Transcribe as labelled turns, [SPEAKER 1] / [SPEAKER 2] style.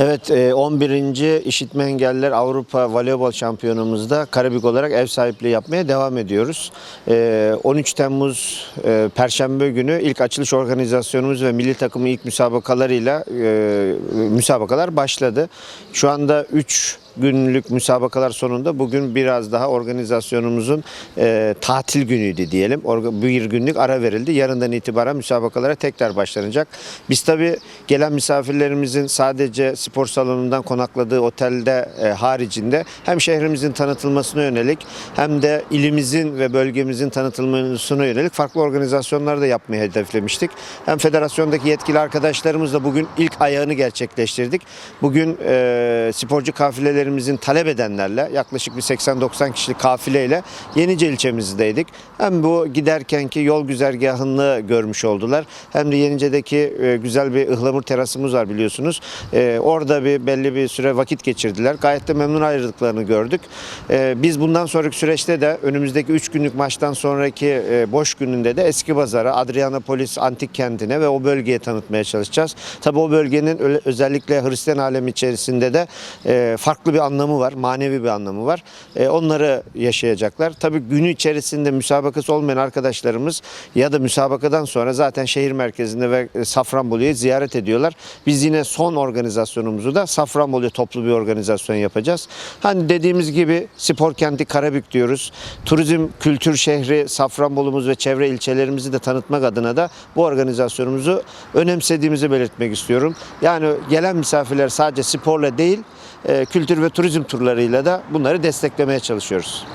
[SPEAKER 1] Evet, e, 11. İşitme Engelliler Avrupa Voleybol Şampiyonumuzda Karabük olarak ev sahipliği yapmaya devam ediyoruz. E, 13 Temmuz e, Perşembe günü ilk açılış organizasyonumuz ve milli takımın ilk müsabakalarıyla e, müsabakalar başladı. Şu anda 3 günlük müsabakalar sonunda bugün biraz daha organizasyonumuzun e, tatil günüydü diyelim. Orga, bir günlük ara verildi. Yarından itibaren müsabakalara tekrar başlanacak. Biz tabii gelen misafirlerimizin sadece spor salonundan konakladığı otelde e, haricinde hem şehrimizin tanıtılmasına yönelik hem de ilimizin ve bölgemizin tanıtılmasına yönelik farklı organizasyonlar da yapmayı hedeflemiştik. Hem federasyondaki yetkili arkadaşlarımızla bugün ilk ayağını gerçekleştirdik. Bugün e, sporcu kafilelerimizin talep edenlerle yaklaşık bir 80-90 kişilik kafileyle Yenice ilçemizdeydik. Hem bu giderkenki yol güzergahını görmüş oldular. Hem de Yenice'deki e, güzel bir ıhlamur terasımız var biliyorsunuz. E, orada bir belli bir süre vakit geçirdiler. Gayet de memnun ayrıldıklarını gördük. E, biz bundan sonraki süreçte de önümüzdeki 3 günlük maçtan sonraki boş gününde de Eski Bazar'a, Adrianapolis Antik Kenti'ne ve o bölgeye tanıtmaya çalışacağız. Tabii o bölgenin özellikle Hristiyan alemi içerisinde de farklı bir anlamı var, manevi bir anlamı var. E, onları yaşayacaklar. Tabii günü içerisinde müsabakası olmayan arkadaşlarımız ya da müsabakadan sonra zaten şehir merkezinde ve e, Safranbolu'yu ziyaret ediyorlar. Biz yine son organizasyonumuzu da Safranbolu'ya toplu bir organizasyon yapacağız. Hani dediğimiz gibi spor kenti Karabük diyoruz. Turizm kültür şehri Safranbolumuz ve çevre ilçelerimizi de tanıtmak adına da bu organizasyonumuzu önemsediğimizi belirtmek istiyorum. Yani gelen misafirler sadece sporla değil, e, ve turizm turlarıyla da bunları desteklemeye çalışıyoruz.